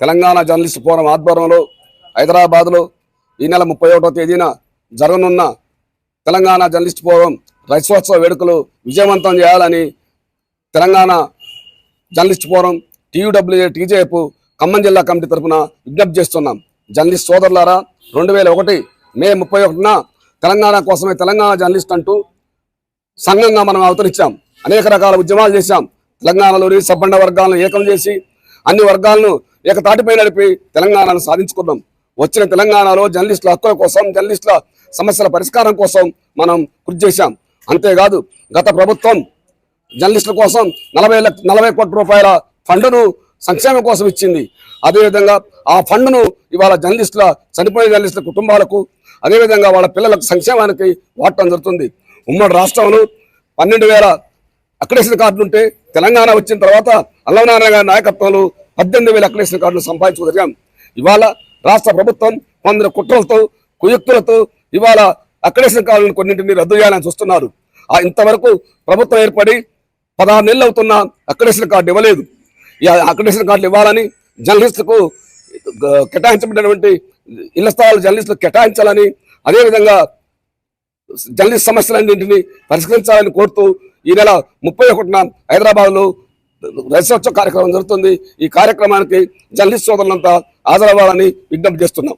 Telangana journalist forum ఆధ్వర్యంలో హైదరాబాద్లో ఈ నెల ముప్పై ఒకటో తేదీన జరగనున్న తెలంగాణ జర్నలిస్ట్ ఫోరం రజతోత్సవ వేడుకలు విజయవంతం చేయాలని Telangana journalist forum TUWA TJF Khammam జిల్లా కమిటీ తరఫున విజ్ఞప్తి చేస్తున్నాం. జర్నలిస్ట్ సోదరులారా రెండు వేల ఒకటి మే ముప్పై ఒకటిన తెలంగాణ కోసమే తెలంగాణ జర్నలిస్ట్ అంటూ సంఘంగా మనం అవతరించాం. అనేక రకాల ఉద్యమాలు చేశాం. తెలంగాణలోని సబ్బండ వర్గాలను ఏకం చేసి అన్ని వర్గాలను ఏకతాటిపై నడిపి తెలంగాణను సాధించుకున్నాం. వచ్చిన తెలంగాణలో జర్నలిస్టుల హక్కుల కోసం జర్నలిస్టుల సమస్యల పరిష్కారం కోసం మనం కృషి చేశాం. అంతేకాదు గత ప్రభుత్వం జర్నలిస్టుల కోసం నలభై లక్ష నలభై కోట్ల రూపాయల ఫండ్ను సంక్షేమం కోసం ఇచ్చింది. అదేవిధంగా ఆ ఫండ్ను ఇవాళ జర్నలిస్టుల చనిపోయిన జర్నలిస్టుల కుటుంబాలకు అదేవిధంగా వాళ్ళ పిల్లలకు సంక్షేమానికి వాడటం జరుగుతుంది. ఉమ్మడి రాష్ట్రంలో పన్నెండు వేల అక్రిడేషన్ కార్డులు ఉంటే తెలంగాణ వచ్చిన తర్వాత అల్లవనారాయణ గారి నాయకత్వంలో పద్దెనిమిది వేల అక్రిడేషన్ కార్డులు సంపాదించుకోగలిగాం ఇవాళ రాష్ట్ర ప్రభుత్వం కొందరు కుట్రలతో కుయుక్తులతో ఇవాళ అక్రిడేషన్ కార్డులను కొన్నింటిని రద్దు చేయాలని చూస్తున్నారు. ఆ ఇంతవరకు ప్రభుత్వం ఏర్పడి పదహారు నెలలు అవుతున్న అక్రిడేషన్ కార్డు ఇవ్వలేదు. ఈ అక్రిడేషన్ కార్డులు ఇవ్వాలని జర్నలిస్టులకు కేటాయించబడినటువంటి ఇళ్ళ స్థలాలు జర్నలిస్టులకు కేటాయించాలని అదేవిధంగా జర్నలిస్ట్ సమస్యలన్నింటినీ పరిష్కరించాలని కోరుతూ ఈ నెల ముప్పై ఒకటిన హైదరాబాద్లో రజతోత్సవ కార్యక్రమం జరుగుతుంది. ఈ కార్యక్రమానికి జర్నలిస్ట్ సోదరులంతా హాజరవ్వాలని విజ్ఞప్తి చేస్తున్నాం.